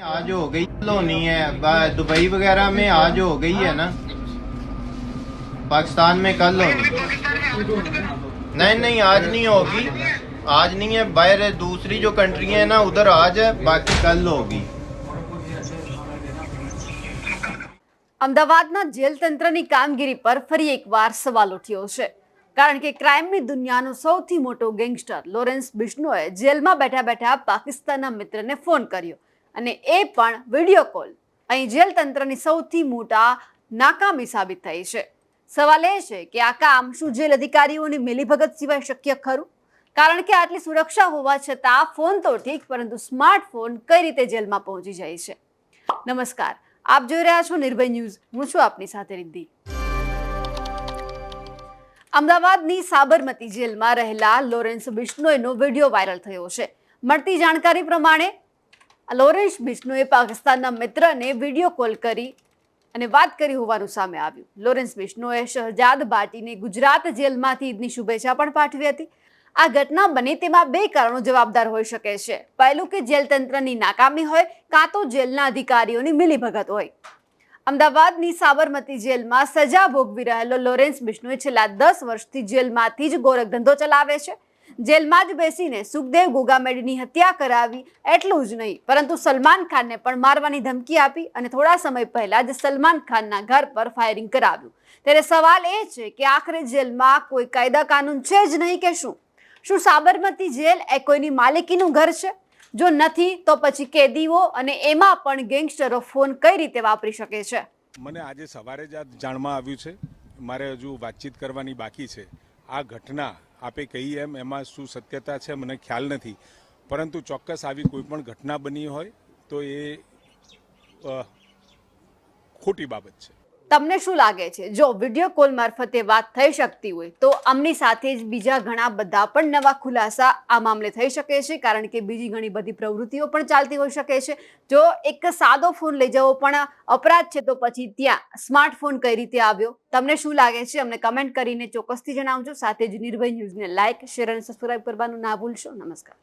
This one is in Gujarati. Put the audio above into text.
आज हो गई होनी है बा- दुबई वगैरह में आज हो गई है ना पाकिस्तान में कल होनी नहीं नहीं आज नहीं होगी आज नहीं है बाहर दूसरी जो कंट्री है ना उधर आज है बाकी कल होगी અમદાવાદના જેલ તંત્રની કામગીરી પર ફરી એકવાર સવાલ ઉઠ્યો છે કારણ કે ક્રાઇમની દુનિયાનો સૌથી મોટો ગેંગસ્ટર લોરેન્સ બિશ્નોએ જેલમાં બેઠા બેઠા પાકિસ્તાનના મિત્રને ફોન કર્યો અને એ પણ વીડિયો કોલ અહીં જેલ તંત્રની સૌથી મોટા નાકામી સાબિત થઈ છે. સવાલ એ છે કે આ કામ શું જેલ અધિકારીઓની મિલીભગત સિવાય શક્ય ખરું? કારણ કે આટલી સુરક્ષા હોવા છતાં ફોન તો ઠીક, પરંતુ સ્માર્ટફોન કઈ રીતે જેલમાં પહોંચી જાય છે? નમસ્કાર. આપ જોઈ રહ્યા છો નિર્ભય ન્યૂઝ. હું છું આપની સાથે રિદ્ધિ. અમદાવાદની સાબરમતી જેલમાં રહેલા લોરેન્સ બિશ્નોયનો વીડિયો વાયરલ થયો છે. મળતી જાણકારી પ્રમાણે લોરેન્સ બિશ્નોએ પાકિસ્તાનના મિત્રને વીડિયો કોલ કરી અને વાત કરી હોવાનું સામે આવ્યું. લોરેન્સ બિશ્નોએ શહજાદ બાટીને ગુજરાત જેલમાંથી ઈદની શુભેચ્છા પણ પાઠવી હતી. આ ઘટના બને તેમાં બે કારણો જવાબદાર હોઈ શકે છે. પહેલું કે જેલ તંત્રની નાકામી હોય કાં તો જેલના અધિકારીઓની મિલીભગત હોય. અમદાવાદની સાબરમતી જેલમાં સજા ભોગવી રહેલો લોરેન્સ બિશ્નોઈ છેલ્લા દસ વર્ષથી જેલમાંથી જ ગોરખધંધો ચલાવે છે. જેલમાં જ બેસીને સુખદેવ ગોગામેડીની હત્યા કરાવી એટલું જ નહીં, પરંતુ સલમાન ખાનને પણ મારવાની ધમકી આપી અને થોડા સમય પહેલા જ સલમાન ખાનના ઘર પર ફાયરિંગ કરાવ્યું. ત્યારે સવાલ એ છે કે આખરે જેલમાં કોઈ કાયદા કાનૂન છે જ નહીં કે શું? શું સાબરમતી જેલ એ કોઈની માલિકીનું ઘર છે? જો નથી, તો પછી કેદીઓ અને એમાં પણ ગેંગસ્ટરો ફોન કઈ રીતે વાપરી શકે છે? મને આજે સવારે જ આ આવ્યું છે. મારે હજુ વાતચીત કરવાની બાકી છે. આ ઘટના આપે કહી એમ, એમાં શું સત્યતા છે મને ખ્યાલ નથી. પરંતુ ચોક્કસ આવી કોઈ પણ ઘટના બની હોય તો એ ખોટી બાબત છે. તમને શું લાગે છે? જો વીડિયો કોલ મારફતે વાત થઈ શકતી હોય, તો આમની સાથે જ બીજા ઘણા બધા પણ નવા ખુલાસા આ મામલે થઈ શકે છે, કારણ કે બીજી ઘણી બધી પ્રવૃત્તિઓ પણ ચાલતી હોઈ શકે છે. જો એક સાદો ફોન લઈ જવો પણ અપરાધ છે, તો પછી ત્યાં સ્માર્ટફોન કઈ રીતે આવ્યો? તમને શું લાગે છે? અમને કમેન્ટ કરીને ચોક્કસથી જણાવજો. સાથે જ નિર્ભય ન્યૂઝને લાઇક શેર અને સબસ્ક્રાઇબ કરવાનું ના ભૂલશો. નમસ્કાર.